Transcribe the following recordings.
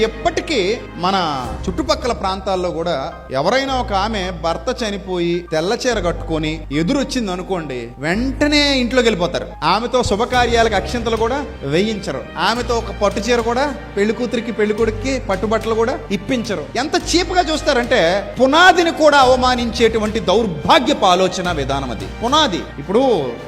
எப்படி ఇప్పటికీ మన చుట్టుపక్కల ప్రాంతాల్లో కూడా ఎవరైనా ఒక ఆమె భర్త చనిపోయి తెల్ల చీర కట్టుకొని ఎదురొచ్చింది అనుకోండి వెంటనే ఇంట్లోకి వెళ్ళిపోతారు. ఆమెతో శుభకార్యాలకు అక్షింతలు కూడా వేయించరు. ఆమెతో ఒక పట్టు చీర కూడా పెళ్ళి కూతురికి పెళ్ళి కొడుక్కి పట్టుబట్టలు కూడా ఇప్పించరు. ఎంత చీప్గా చూస్తారంటే పునాదిని కూడా అవమానించేటువంటి దౌర్భాగ్యపు ఆలోచన విధానం అది. పునాది. ఇప్పుడు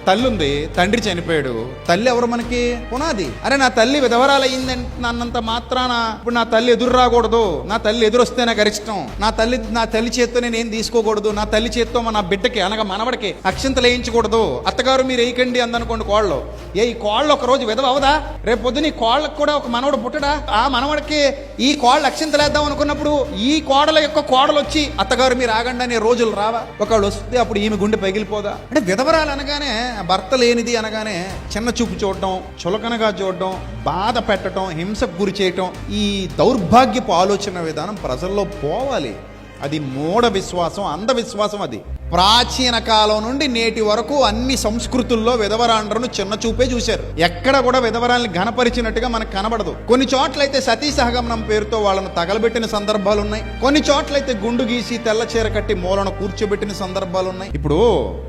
తల్లి ఉంది తండ్రి చనిపోయాడు. తల్లి ఎవరు మనకి? పునాది. అరే నా తల్లి విధవరాలయ్యింది అన్నంత మాత్రాన ఇప్పుడు నా తల్లి ఎదురు రాకూడదు నా తల్లి ఎదురొస్తే నాకు అరిష్టం నా తల్లి నా తల్లి చేత్తో నేను ఏం తీసుకోకూడదు. నా తల్లి చేత్తో మన బిడ్డకి అనగా మనవడికి అక్షింతలు వేయించకూడదు. అత్తగారు మీరు వేయకండి అందనుకోండి కోళ్ళు. ఏ ఈ కోళ్ళు ఒక రోజు విధవ అవదా? రేపు పొద్దున ఈ కోళ్ళకు కూడా ఒక మనవడు పుట్టడా? ఆ మనవడికి ఈ కోళ్ళు అక్షింతలు వేద్దాం అనుకున్నప్పుడు ఈ కోడల యొక్క కోడలు వచ్చి అత్తగారు మీరు ఆగండి అనే రోజులు రావా? ఒకళ్ళు వస్తే అప్పుడు ఈమె గుండె పగిలిపోదా? అంటే విధవరాలు అనగానే భర్త లేనిది అనగానే చిన్న చూపు చూడటం చులకనగా చూడటం బాధ పెట్టడం హింసకు గురి చేయటం ఈ దౌర్భాగ్యపు ఆలోచన విధానం ప్రజల్లో పోవాలి. అది మూఢ విశ్వాసం అంధవిశ్వాసం అది. ప్రాచీన కాలం నుండి నేటి వరకు అన్ని సంస్కృతుల్లో విధవరాండ్రను చిన్న చూపే చూశారు. ఎక్కడ కూడా విధవరాల్ని ఘనపరిచినట్టుగా మనకు కనబడదు. కొన్ని చోట్లయితే సతీ సహగమనం పేరుతో వాళ్ళను తగలబెట్టిన సందర్భాలు ఉన్నాయి. కొన్ని చోట్లయితే గుండు గీసి తెల్ల చీర కట్టి మూలను కూర్చోబెట్టిన సందర్భాలు ఉన్నాయి. ఇప్పుడు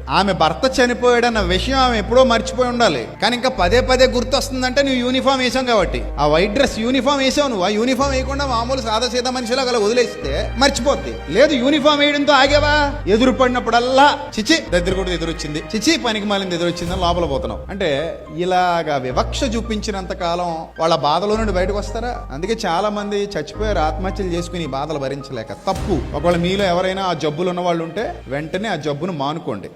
ఆమె భర్త చనిపోయాడన్న విషయం ఆమె ఎప్పుడో మర్చిపోయి ఉండాలి. కానీ ఇంకా పదే పదే గుర్తొస్తుందంటే నువ్వు యూనిఫామ్ వేసాం కాబట్టి. ఆ వైట్ డ్రెస్ యూనిఫామ్ వేసావు నువ్వు. ఆ యూనిఫామ్ వేయకుండా మామూలు సాదా సీదా మనిషిలో అలా వదిలేస్తే మర్చిపోద్ది. లేదు యూనిఫామ్ వేయడంతో ఆగేవా? ఎదురు పడినప్పుడల్లా చిచి దగ్గర కూడా ఎదురొచ్చింది. చిచి పనికి మాలింది ఎదురొచ్చింది లోపల పోతున్నాం. అంటే ఇలాగా వివక్ష చూపించినంత కాలం వాళ్ళ బాధలో నుండి బయటకు వస్తారా? అందుకే చాలా మంది చచ్చిపోయారు ఆత్మహత్యలు చేసుకుని ఈ బాధలు భరించలేక. తప్పు. ఒకవేళ మీలో ఎవరైనా ఆ జబ్బులు ఉన్న వాళ్ళు ఉంటే వెంటనే ఆ జబ్బును మానుకోండి.